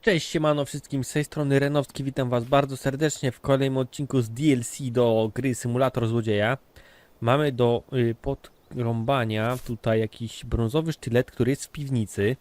Cześć, siemano wszystkim, z tej strony Renowski, witam was bardzo serdecznie w kolejnym odcinku z DLC do gry Symulator Złodzieja. Mamy do y, podrąbania tutaj jakiś brązowy sztylet, który jest w piwnicy.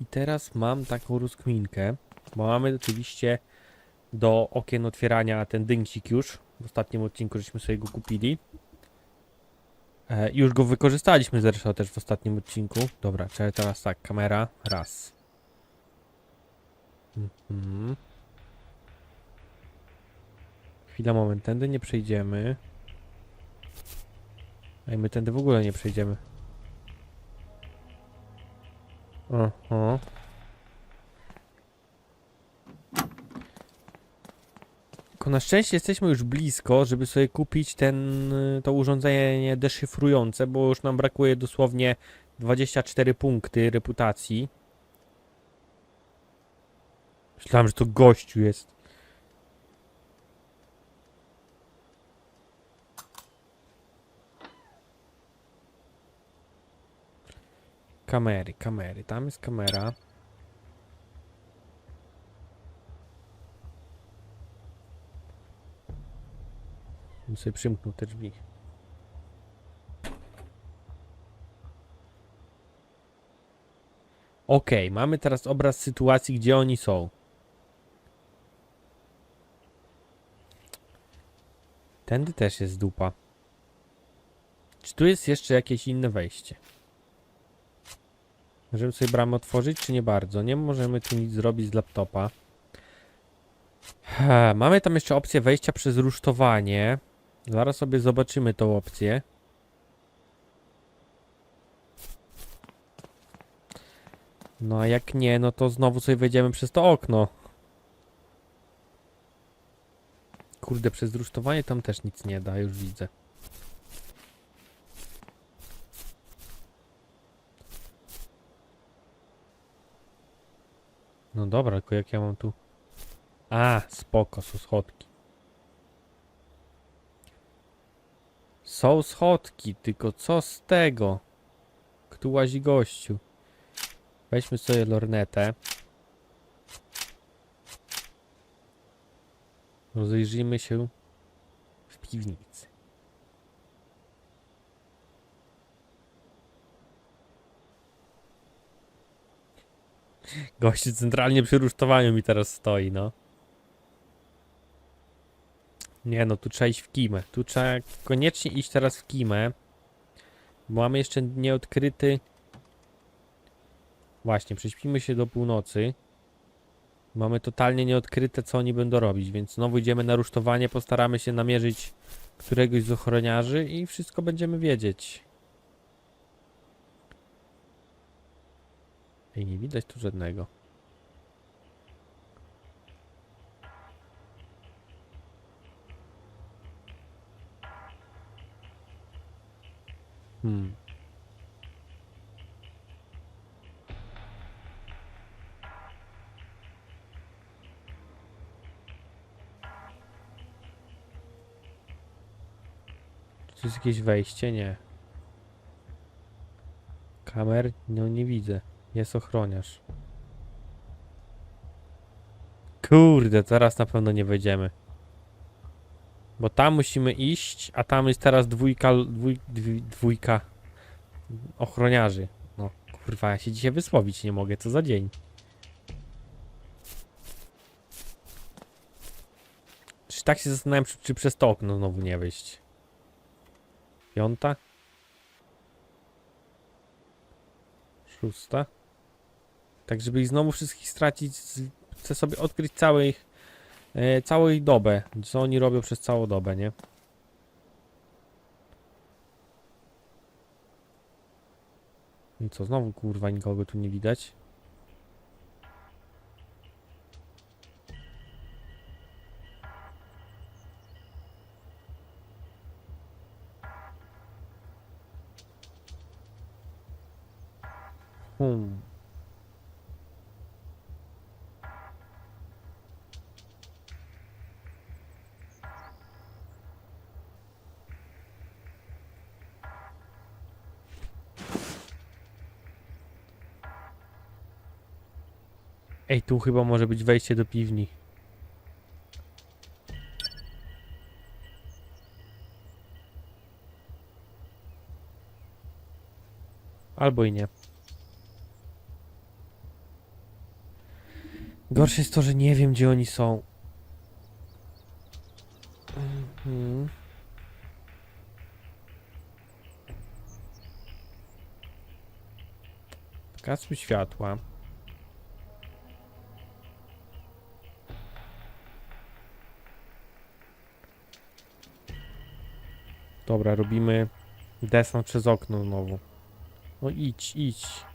I teraz mam taką rozkminkę, bo mamy oczywiście do okien otwierania ten dyngsik już. W ostatnim odcinku żeśmy sobie go kupili. E, już go wykorzystaliśmy zresztą też w ostatnim odcinku. Dobra, czyli teraz tak, kamera, raz. Mhm. Chwila, moment, tędy nie przejdziemy. Ej, my tędy w ogóle nie przejdziemy. Aha. Tylko na szczęście jesteśmy już blisko, żeby sobie kupić ten, y, to urządzenie deszyfrujące, bo już nam brakuje dosłownie 24 punkty reputacji. Myślałem, że to gościu jest. Kamery, kamery. Tam jest kamera. Bym sobie przymknął te drzwi. Okej, mamy teraz obraz sytuacji, gdzie oni są. Tędy też jest dupa. Czy tu jest jeszcze jakieś inne wejście? Możemy sobie bramę otworzyć, czy nie bardzo? Nie możemy tu nic zrobić z laptopa. Ha, mamy tam jeszcze opcję wejścia przez rusztowanie. Zaraz sobie zobaczymy tą opcję. No a jak nie, no to znowu sobie wejdziemy przez to okno. Kurde, przez rusztowanie tam też nic nie da, już widzę. No dobra, tylko jak ja mam tu... A, spoko, są schodki. Są schodki, tylko co z tego? Kto łazi gościu? Weźmy sobie lornetę. Rozejrzyjmy się w piwnicy. Gościu centralnie przy rusztowaniu mi teraz stoi, no. Nie no, tu trzeba iść w kimę. Tu trzeba koniecznie iść teraz w kimę. Bo mamy jeszcze nieodkryty... Właśnie, prześpimy się do północy. Mamy totalnie nieodkryte, co oni będą robić, więc znowu idziemy na rusztowanie, postaramy się namierzyć któregoś z ochroniarzy i wszystko będziemy wiedzieć. Ej, nie widać tu żadnego. Hmm. Jakieś wejście? Nie. Kamer? No nie widzę. Jest ochroniarz. Kurde, teraz na pewno nie wejdziemy. Bo tam musimy iść, a tam jest teraz dwójka, dwój, dwójka ochroniarzy. No, kurwa, ja się dzisiaj wysłowić nie mogę, co za dzień. Czy tak się zastanawiam, czy, czy przez to okno znowu nie wyjść. Piąta. Szósta. Tak, żeby ich znowu wszystkich stracić, chcę sobie odkryć całe ich, e, ich dobę. Co oni robią przez całą dobę, nie? I co, znowu kurwa nikogo tu nie widać? Hmm. Ej, tu chyba może być wejście do piwni. Albo i nie. Gorsze jest to, że nie wiem, gdzie oni są. Mhm. Gasmy światła. Dobra, robimy desant przez okno znowu. No idź, idź.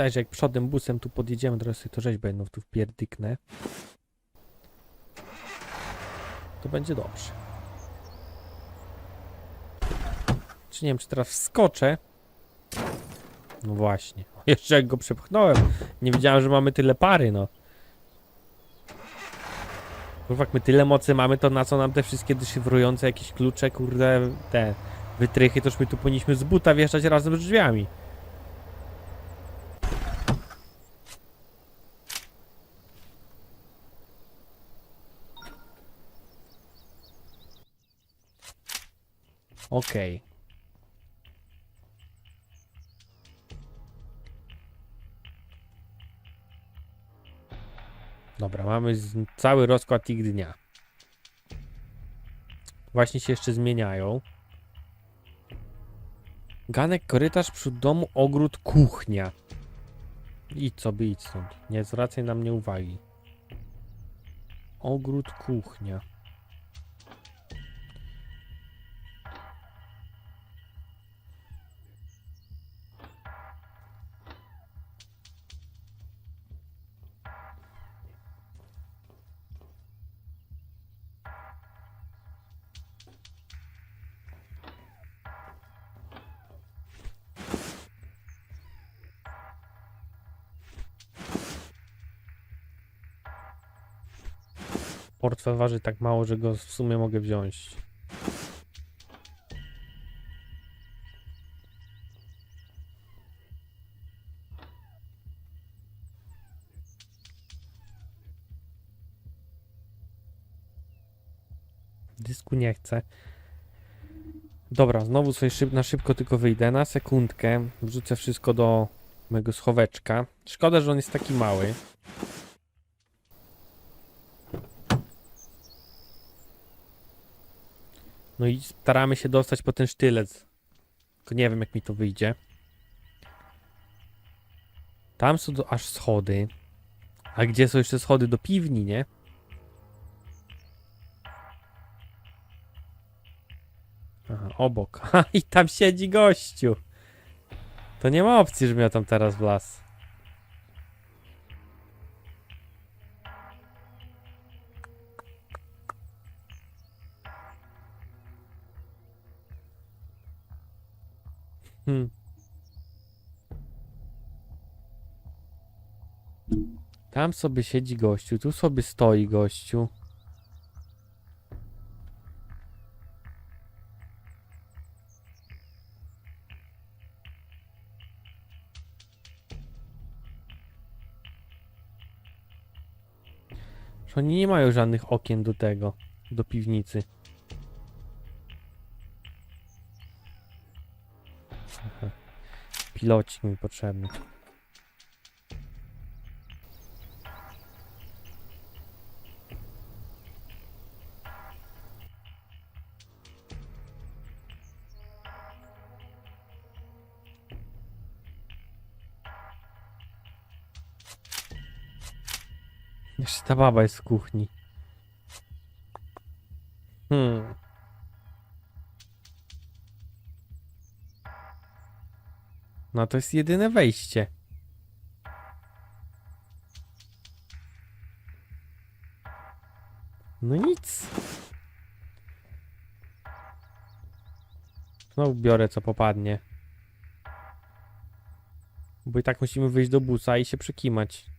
Wydaje, że jak przodem busem tu podjedziemy, teraz sobie to rzeźbę jedną tu wpierdyknę. To będzie dobrze. Czy nie wiem, czy teraz wskoczę? No właśnie. Jeszcze jak go przepchnąłem. Nie wiedziałem, że mamy tyle pary, no. Kurwa, my tyle mocy mamy, to na co nam te wszystkie deszyfrujące jakieś klucze, kurde, te wytrychy, toż my tu powinniśmy z buta wjeżdżać razem z drzwiami. Okej. Dobra, mamy cały rozkład ich dnia. Właśnie się jeszcze zmieniają. Ganek, korytarz, przód domu, ogród, kuchnia. Idź sobie, idź stąd. Nie zwracaj na mnie uwagi. Ogród, kuchnia. Portfel waży tak mało, że go w sumie mogę wziąć. Dysku nie chcę. Dobra, znowu sobie szyb, na szybko tylko wyjdę. Na sekundkę wrzucę wszystko do mojego schoweczka. Szkoda, że on jest taki mały. No i staramy się dostać po ten sztylet. Tylko nie wiem, jak mi to wyjdzie. Tam są do, aż schody. A gdzie są jeszcze schody do piwni, nie? Aha, obok. I tam siedzi gościu. To nie ma opcji, żebym ja tam teraz wlazł. Hmm. Tam sobie siedzi gościu, tu sobie stoi gościu. Oni nie mają żadnych okien do tego, do piwnicy. Pilocik mi potrzebny. Jeszcze ta baba jest w kuchni. No to jest jedyne wejście. No nic. Znowu biorę co popadnie. Bo i tak musimy wyjść do busa i się przekimać.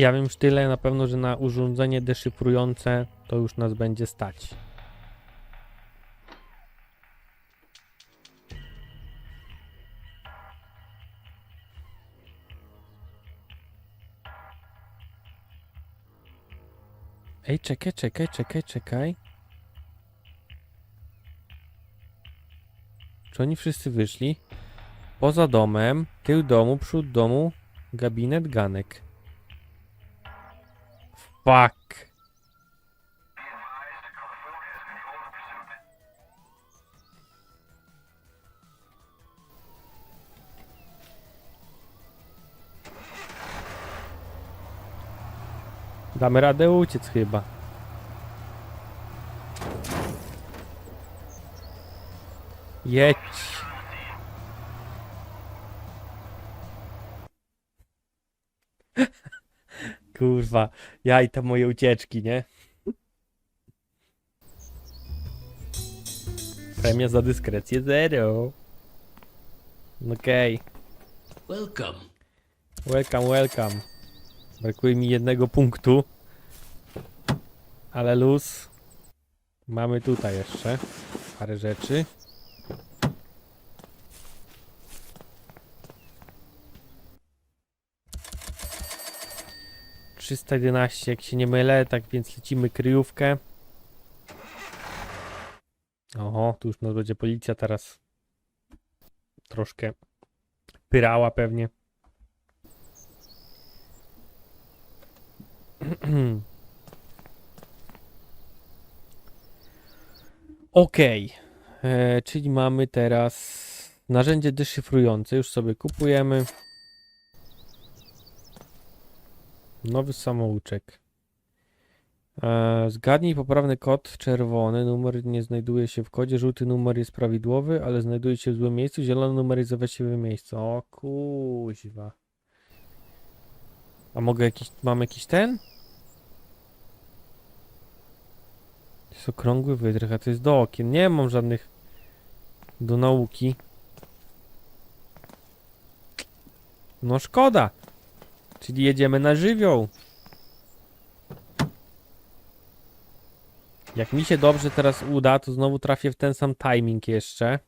Ja wiem już tyle na pewno, że na urządzenie deszyfrujące to już nas będzie stać. Ej, czekaj, czekaj, czekaj, czekaj. Czy oni wszyscy wyszli? Poza domem, tył domu, przód domu, gabinet, ganek. Fuck. Damy radę uciec chyba. Jedź. Kurwa, ja i te moje ucieczki, nie? Premia za dyskrecję zero. Okej, Welcome. welcome, welcome. Brakuje mi jednego punktu. Ale luz. Mamy tutaj jeszcze parę rzeczy. Trzysta jedenaście, jak się nie mylę, tak więc lecimy kryjówkę. Oho, tu już nas będzie policja teraz troszkę pyrała pewnie. Okej, e, czyli mamy teraz narzędzie deszyfrujące, już sobie kupujemy. Nowy samouczek. E, zgadnij poprawny kod czerwony, numer nie znajduje się w kodzie, żółty numer jest prawidłowy, ale znajduje się w złym miejscu, zielony numer jest we właściwym miejscu. O kuźwa. A mogę jakiś, mam jakiś ten? To jest okrągły wydrych, a to jest do okien. Nie mam żadnych do nauki. No szkoda. Czyli jedziemy na żywioł. Jak mi się dobrze teraz uda, to znowu trafię w ten sam timing jeszcze.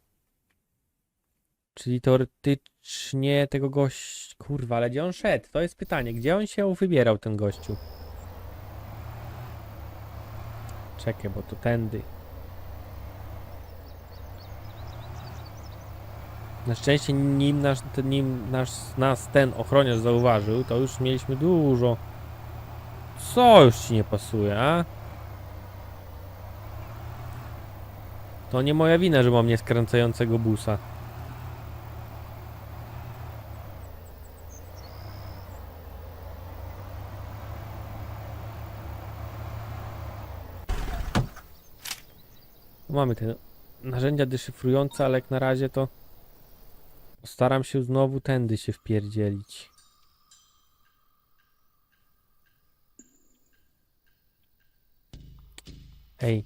Czyli teoretycznie tego gość... Kurwa, ale gdzie on szedł? To jest pytanie. Gdzie on się wybierał, ten gościu? Czekaj, bo to tędy. Na szczęście nim nasz, nim nasz, nas ten ochroniarz zauważył, to już mieliśmy dużo. Co już ci nie pasuje, a? To nie moja wina, że mam nieskręcającego busa. Mamy te narzędzia deszyfrujące, ale jak na razie to staram się znowu tędy się wpierdzielić. Ej.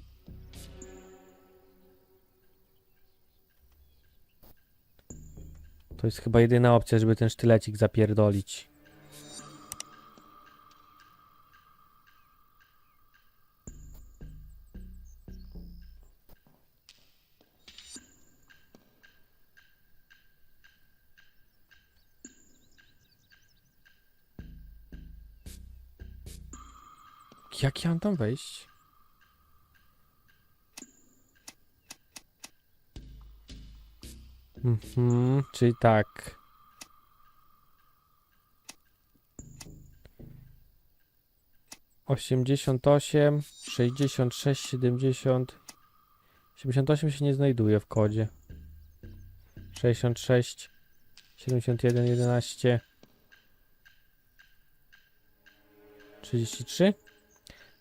To jest chyba jedyna opcja, żeby ten sztylecik zapierdolić. Jak ja mam tam wejść? Mhm, czyli tak. Osiemdziesiąt osiem, sześćdziesiąt sześć, siedemdziesiąt. Siedemdziesiąt osiem się nie znajduje w kodzie. Sześćdziesiąt sześć, siedemdziesiąt jeden, jedenaście. Trzydzieści trzy?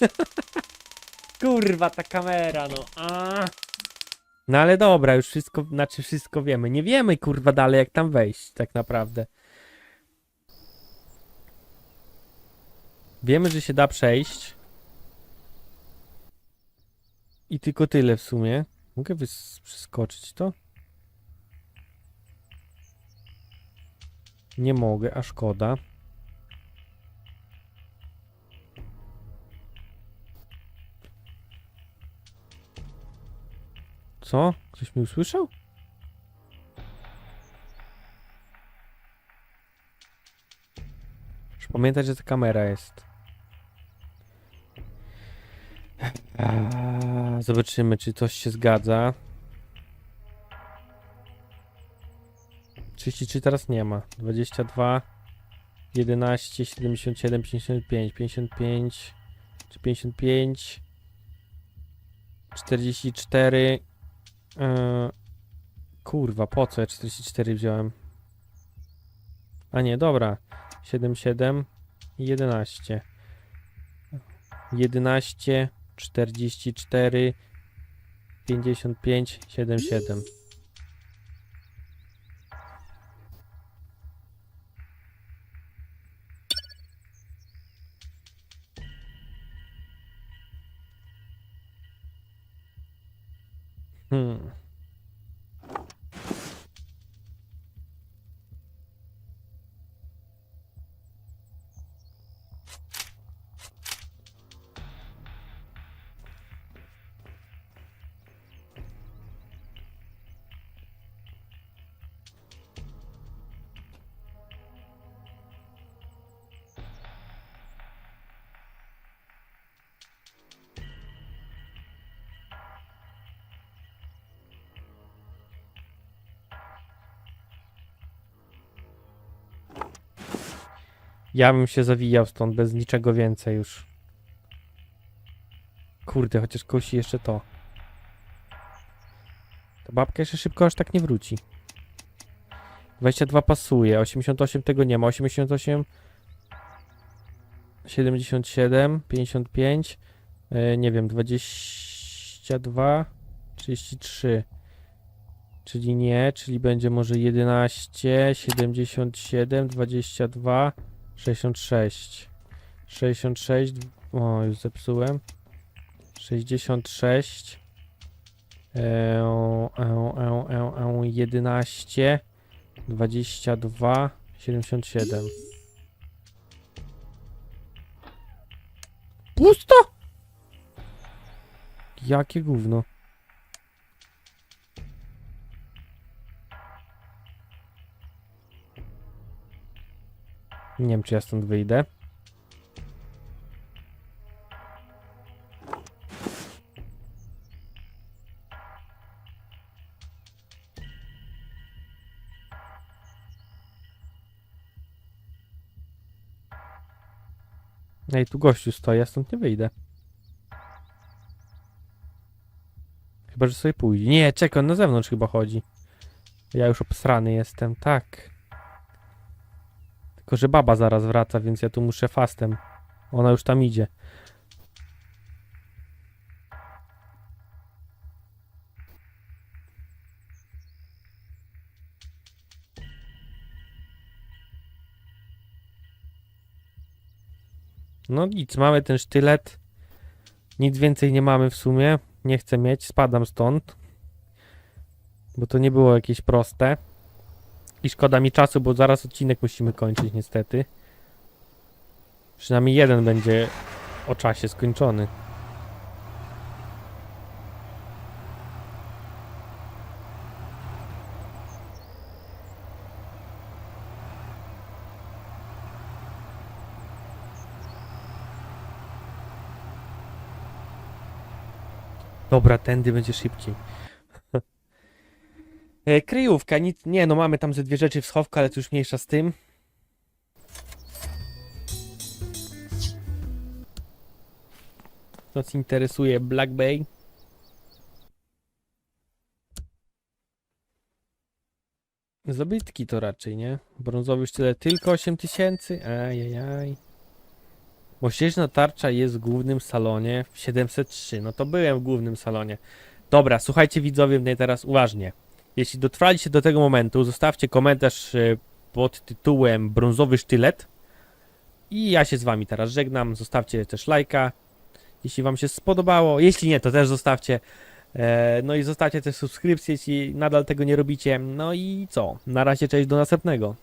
Kurwa, ta kamera, no. A. No ale dobra, już wszystko, znaczy wszystko wiemy. Nie wiemy, kurwa, dalej jak tam wejść, tak naprawdę. Wiemy, że się da przejść. I tylko tyle w sumie. Mogę przeskoczyć to? Nie mogę, a szkoda. Co? Ktoś mnie usłyszał? Muszę pamiętać, że to kamera jest. Zobaczymy, czy coś się zgadza. 33 teraz nie ma. 22, 11, 77, 55, 55, czy 55, 44. Eee, kurwa, po co ja 44 wziąłem? A nie, dobra. 77 i 11. 11, 44, 55, 77. Hmm. Ja bym się zawijał stąd bez niczego więcej już. Kurde, chociaż kosi jeszcze to. Ta babka jeszcze szybko aż tak nie wróci. 22 pasuje, 88 tego nie ma, 88 77, 55 e, nie wiem, 22 33 czyli nie, czyli będzie może 11 77 22 66. 66. O, już zepsułem. 66. Eee, e, e, e, e, 11. 22. 77. Pusto! Jakie gówno. Nie wiem, czy ja stąd wyjdę. Ej, tu gościu stoi, ja stąd nie wyjdę. Chyba, że sobie pójdzie. Nie, czekaj, on na zewnątrz chyba chodzi. Ja już obsrany jestem, tak. Tylko, że baba zaraz wraca, więc ja tu muszę fastem. Ona już tam idzie. No nic, mamy ten sztylet. Nic więcej nie mamy w sumie. Nie chcę mieć, spadam stąd. Bo to nie było jakieś proste. I szkoda mi czasu, bo zaraz odcinek musimy kończyć niestety. Przynajmniej jeden będzie o czasie skończony. Dobra, tędy będzie szybciej. E, kryjówka, nic, nie no mamy tam ze dwie rzeczy w schowku, ale to już mniejsza z tym. Nas interesuje Black Bay. Zabytki to raczej, nie? Brązowy sztylet tylko 8000. Ajajaj. Mościeżna tarcza jest w głównym salonie w 703. No to byłem w głównym salonie. Dobra, słuchajcie widzowie mnie teraz uważnie. Jeśli dotrwaliście do tego momentu, zostawcie komentarz e, pod tytułem Brązowy sztylet. I ja się z wami teraz żegnam. Zostawcie też lajka, jeśli wam się spodobało. Jeśli nie, to też zostawcie. E, No i zostawcie też subskrypcję, jeśli nadal tego nie robicie. No i co? Na razie, cześć, do następnego.